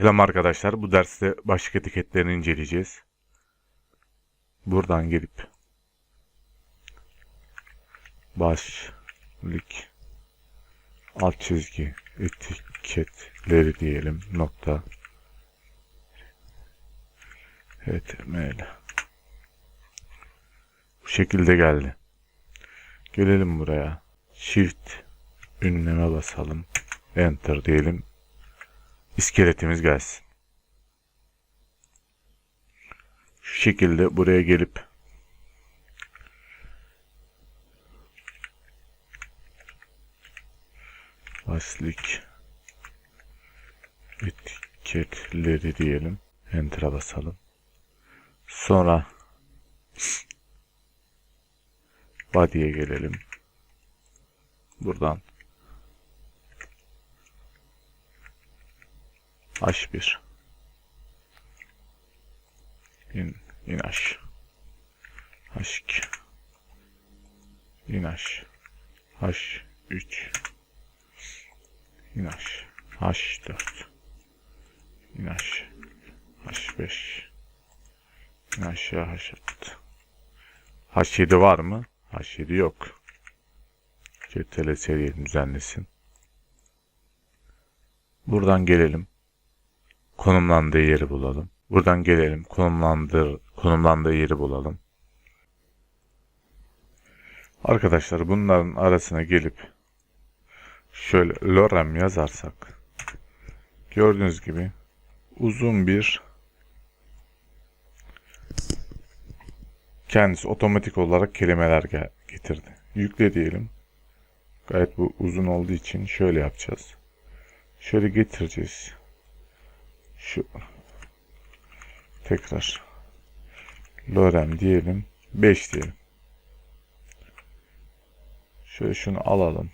Selam arkadaşlar. Bu derste başlık etiketlerini inceleyeceğiz. Buradan gelip başlık alt çizgi etiketleri diyelim nokta html bu şekilde geldi. Gelelim buraya. Shift ünleme basalım. Enter diyelim. İskeletimiz gelsin. Şu şekilde buraya gelip başlık etiketleri diyelim. Enter'a basalım. Sonra body'ye gelelim. Buradan H1 in, in H H2 in H H3 in H H4 in H H5 in aşağı H6 H7 var mı? H7 yok. CTRL seriyi düzenlesin. Buradan gelelim konumlandığı yeri bulalım. Buradan gelelim konumlandır, konumlandığı yeri bulalım. Arkadaşlar bunların arasına gelip şöyle lorem yazarsak gördüğünüz gibi uzun bir kendisi otomatik olarak kelimeler ge- getirdi. Yükle diyelim. Gayet bu uzun olduğu için şöyle yapacağız. Şöyle getireceğiz şu tekrar lorem diyelim 5 diyelim. Şöyle şunu alalım.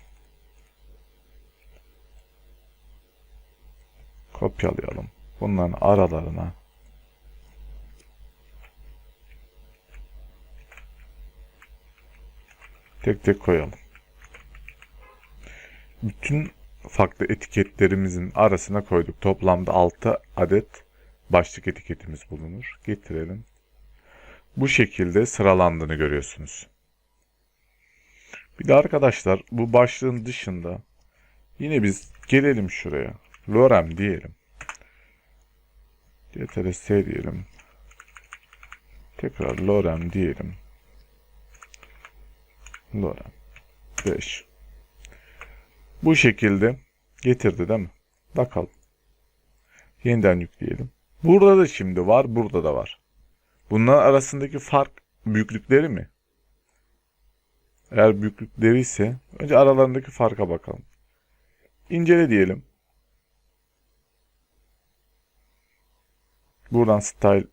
Kopyalayalım. Bunların aralarına tek tek koyalım. Bütün farklı etiketlerimizin arasına koyduk. Toplamda 6 adet başlık etiketimiz bulunur. Getirelim. Bu şekilde sıralandığını görüyorsunuz. Bir de arkadaşlar bu başlığın dışında yine biz gelelim şuraya. Lorem diyelim. CTRS diyelim. Tekrar lorem diyelim. Lorem 5 bu şekilde getirdi değil mi? Bakalım. Yeniden yükleyelim. Burada da şimdi var, burada da var. Bunların arasındaki fark büyüklükleri mi? Eğer büyüklükleri ise önce aralarındaki farka bakalım. İncele diyelim. Buradan style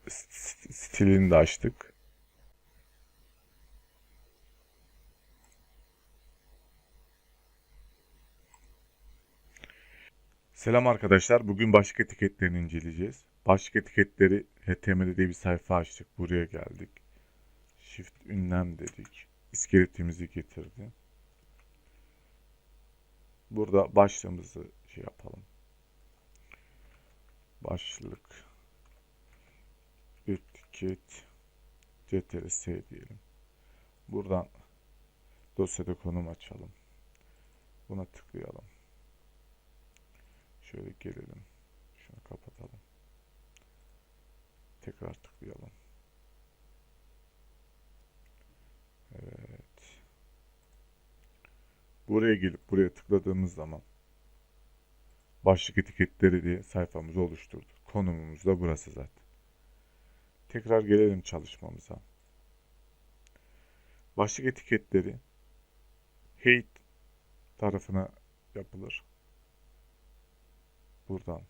stilini de açtık. Selam arkadaşlar. Bugün başlık etiketlerini inceleyeceğiz. Başlık etiketleri HTML'de bir sayfa açtık. Buraya geldik. Shift ünlem dedik. İskeletimizi getirdi. Burada başlığımızı şey yapalım. Başlık etiket ctrl diyelim. Buradan dosyada konum açalım. Buna tıklayalım. Şöyle gelelim. Şunu kapatalım. Tekrar tıklayalım. Evet. Buraya gelip buraya tıkladığımız zaman başlık etiketleri diye sayfamızı oluşturduk. Konumumuz da burası zaten. Tekrar gelelim çalışmamıza. Başlık etiketleri hate tarafına yapılır buradan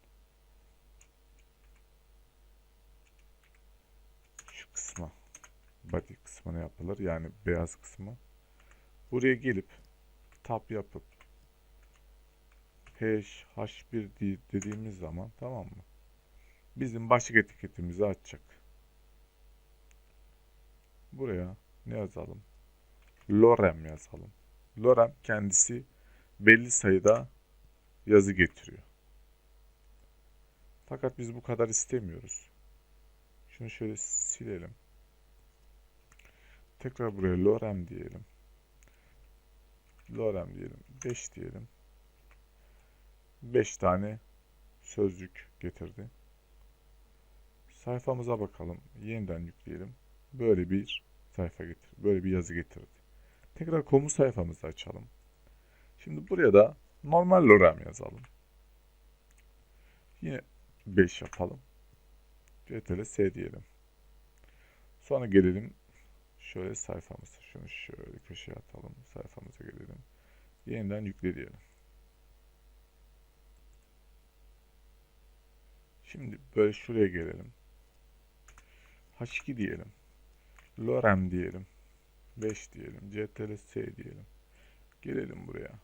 şu kısma body kısmına yapılır. Yani beyaz kısmı. Buraya gelip tab yapıp hash h1 dediğimiz zaman tamam mı? Bizim başlık etiketimizi açacak. Buraya ne yazalım? Lorem yazalım. Lorem kendisi belli sayıda yazı getiriyor. Fakat biz bu kadar istemiyoruz. Şunu şöyle silelim. Tekrar buraya lorem diyelim. Lorem diyelim. 5 diyelim. 5 tane sözcük getirdi. Sayfamıza bakalım. Yeniden yükleyelim. Böyle bir sayfa getir. Böyle bir yazı getirdi. Tekrar komut sayfamızı açalım. Şimdi buraya da normal lorem yazalım. Yine 5 yapalım. Ctrl S diyelim. Sonra gelelim şöyle sayfamıza. Şunu şöyle köşeye atalım. Sayfamıza gelelim. Yeniden yükle diyelim. Şimdi böyle şuraya gelelim. H2 diyelim. Lorem diyelim. 5 diyelim. Ctrl S diyelim. Gelelim buraya.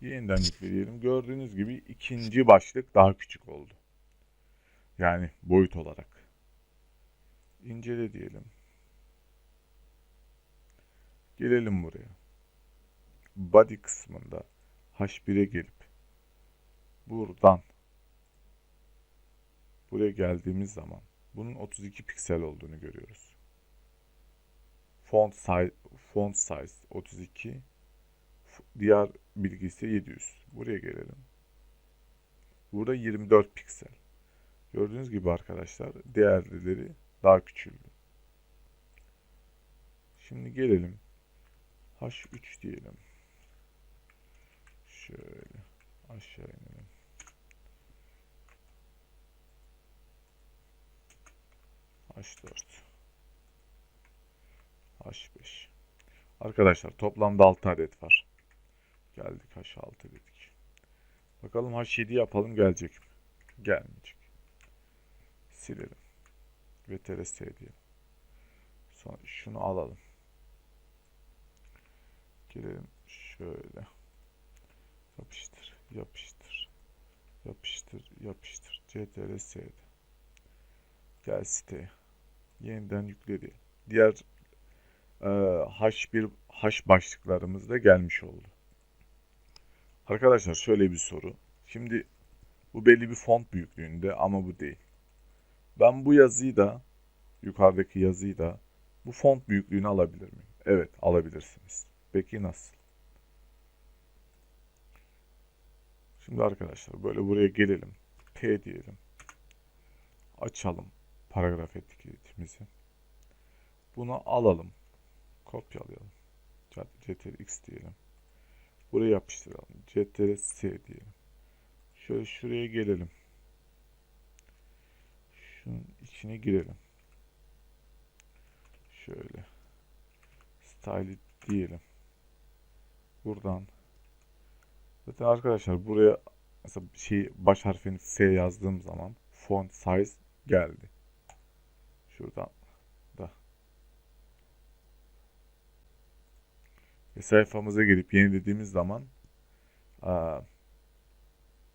Yeniden yükle diyelim. Gördüğünüz gibi ikinci başlık daha küçük oldu. Yani boyut olarak. İncele diyelim. Gelelim buraya. Body kısmında H1'e gelip buradan buraya geldiğimiz zaman bunun 32 piksel olduğunu görüyoruz. Font size, font size 32 diğer bilgi ise 700. Buraya gelelim. Burada 24 piksel. Gördüğünüz gibi arkadaşlar değerleri daha küçüldü. Şimdi gelelim. H3 diyelim. Şöyle aşağı inelim. H4 H5 Arkadaşlar toplamda 6 adet var. Geldik H6 dedik. Bakalım H7 yapalım gelecek mi? Gelmeyecek. Silelim. Ve TRS diyelim. Sonra şunu alalım. Girelim şöyle. Yapıştır, yapıştır. Yapıştır, yapıştır. CTRS'de. Gel siteye. Yeniden yükledi. Diğer e, H1 H başlıklarımız da gelmiş oldu. Arkadaşlar şöyle bir soru. Şimdi bu belli bir font büyüklüğünde ama bu değil. Ben bu yazıyı da yukarıdaki yazıyı da bu font büyüklüğünü alabilir miyim? Evet alabilirsiniz. Peki nasıl? Şimdi arkadaşlar böyle buraya gelelim. P diyelim. Açalım paragraf etiketimizi. Bunu alalım. Kopyalayalım. Ctrl X diyelim. Buraya yapıştıralım. Ctrl S diyelim. Şöyle şuraya gelelim. Şunun içine girelim. Şöyle. Style diyelim. Buradan. Zaten arkadaşlar buraya mesela şey baş harfini F yazdığım zaman font size geldi. Şuradan da. Ve sayfamıza girip yenilediğimiz zaman aa,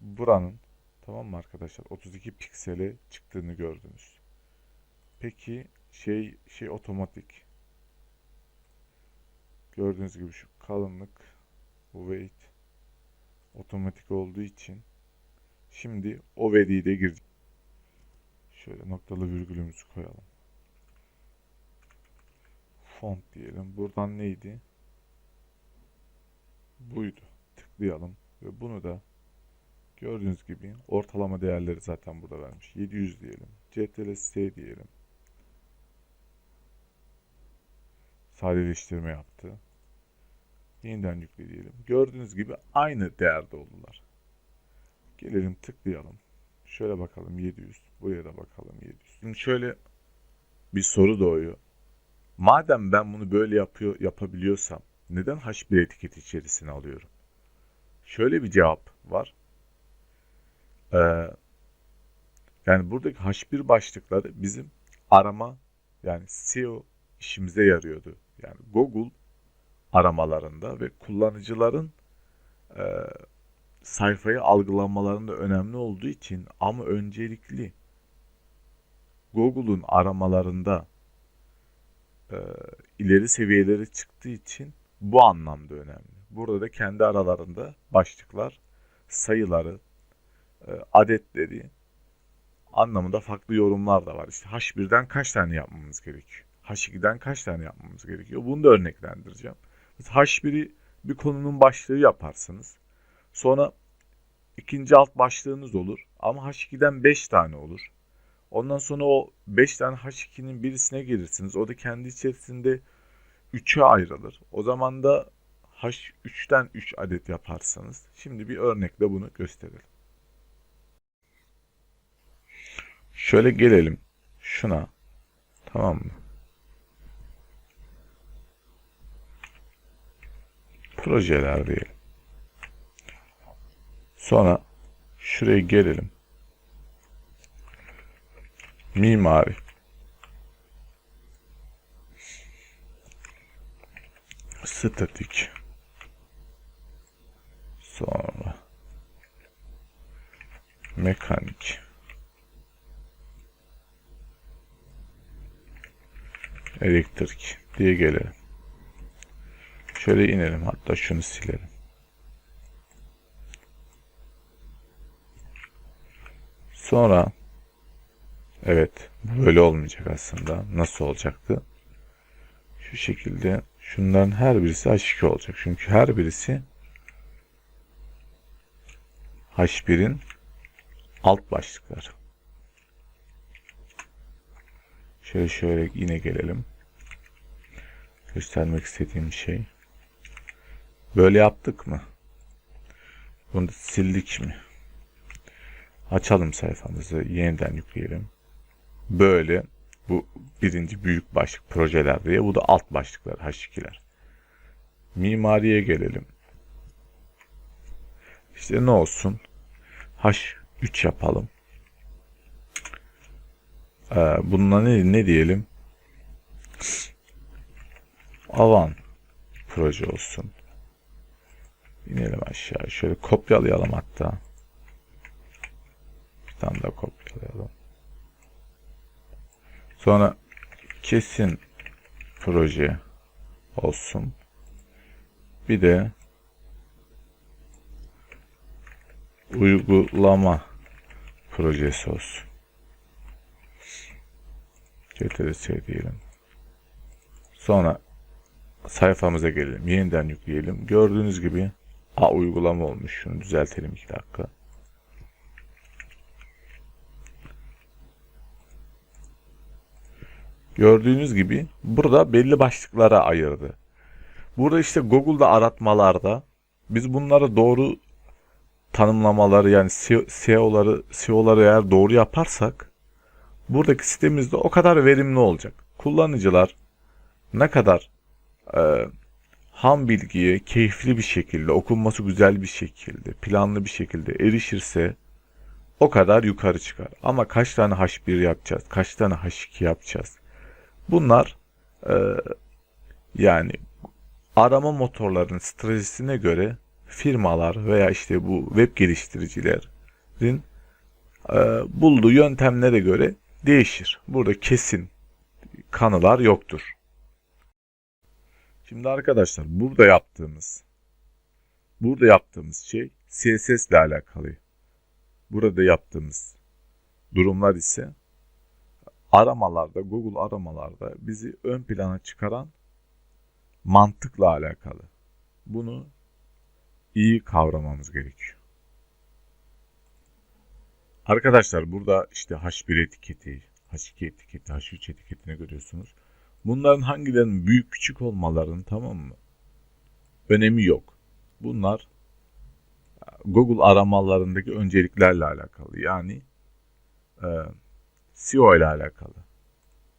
buranın tamam mı arkadaşlar 32 piksele çıktığını gördünüz. Peki şey şey otomatik gördüğünüz gibi şu kalınlık bu weight otomatik olduğu için şimdi o veriyi de girdik. Şöyle noktalı virgülümüzü koyalım. Font diyelim. Buradan neydi? Buydu. Tıklayalım ve bunu da gördüğünüz gibi ortalama değerleri zaten burada vermiş. 700 diyelim. Ctrl S diyelim. Sadeleştirme yaptı. Yeniden yükle diyelim. Gördüğünüz gibi aynı değerde oldular. Gelelim tıklayalım. Şöyle bakalım 700. Buraya da bakalım 700. Şimdi şöyle bir soru doğuyor. Madem ben bunu böyle yapıyor yapabiliyorsam neden H1 etiketi içerisine alıyorum? Şöyle bir cevap var. Ee, yani buradaki H1 başlıkları bizim arama yani SEO işimize yarıyordu. Yani Google aramalarında ve kullanıcıların e, sayfayı algılamalarında önemli olduğu için ama öncelikli Google'un aramalarında e, ileri seviyeleri çıktığı için bu anlamda önemli. Burada da kendi aralarında başlıklar, sayıları, e, adetleri anlamında farklı yorumlar da var. İşte H1'den kaç tane yapmamız gerekiyor? H2'den kaç tane yapmamız gerekiyor? Bunu da örneklendireceğim. Mesela H1'i bir konunun başlığı yaparsınız. Sonra ikinci alt başlığınız olur. Ama H2'den 5 tane olur. Ondan sonra o 5 tane H2'nin birisine gelirsiniz. O da kendi içerisinde 3'e ayrılır. O zaman da H3'ten 3 adet yaparsanız. Şimdi bir örnekle bunu gösterelim. Şöyle gelelim şuna. Tamam mı? Projeler diyelim. Sonra şuraya gelelim. Mimari. Statik. Sonra mekanik. Elektrik diye gelelim. Şöyle inelim hatta şunu silelim. Sonra evet böyle olmayacak aslında. Nasıl olacaktı? Şu şekilde şunların her birisi H2 olacak. Çünkü her birisi H1'in alt başlıkları. Şöyle şöyle yine gelelim. Göstermek istediğim şey. Böyle yaptık mı? Bunu sildik mi? Açalım sayfamızı. Yeniden yükleyelim. Böyle bu birinci büyük başlık projeler diye. Bu da alt başlıklar H2'ler. Mimariye gelelim. İşte ne olsun? H3 yapalım. Ee, bununla ne, ne diyelim? Avan proje olsun. İnelim aşağı. Şöyle kopyalayalım hatta. Bir tane daha kopyalayalım. Sonra kesin proje olsun. Bir de uygulama projesi olsun. CTRS diyelim. Sonra sayfamıza gelelim. Yeniden yükleyelim. Gördüğünüz gibi A uygulama olmuş. Şunu düzeltelim 2 dakika. Gördüğünüz gibi burada belli başlıklara ayırdı. Burada işte Google'da aratmalarda biz bunları doğru tanımlamaları yani SEO'ları SEO'ları eğer doğru yaparsak buradaki sitemizde o kadar verimli olacak. Kullanıcılar ne kadar e, ham bilgiye keyifli bir şekilde, okunması güzel bir şekilde, planlı bir şekilde erişirse o kadar yukarı çıkar. Ama kaç tane H1 yapacağız, kaç tane H2 yapacağız? Bunlar e, yani arama motorlarının stratejisine göre firmalar veya işte bu web geliştiricilerin e, bulduğu yöntemlere göre değişir. Burada kesin kanılar yoktur. Şimdi arkadaşlar burada yaptığımız burada yaptığımız şey CSS ile alakalı. Burada yaptığımız durumlar ise aramalarda, Google aramalarda bizi ön plana çıkaran mantıkla alakalı. Bunu iyi kavramamız gerekiyor. Arkadaşlar burada işte H1 etiketi, H2 etiketi, H3 etiketini görüyorsunuz. Bunların hangilerinin büyük küçük olmalarının tamam mı? Önemi yok. Bunlar Google aramalarındaki önceliklerle alakalı. Yani e, SEO ile alakalı.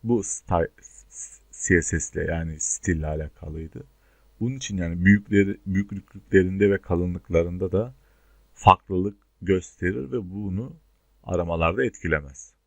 Bu CSS ile yani stille alakalıydı. Bunun için yani büyükleri, büyüklüklerinde ve kalınlıklarında da farklılık gösterir ve bunu aramalarda etkilemez.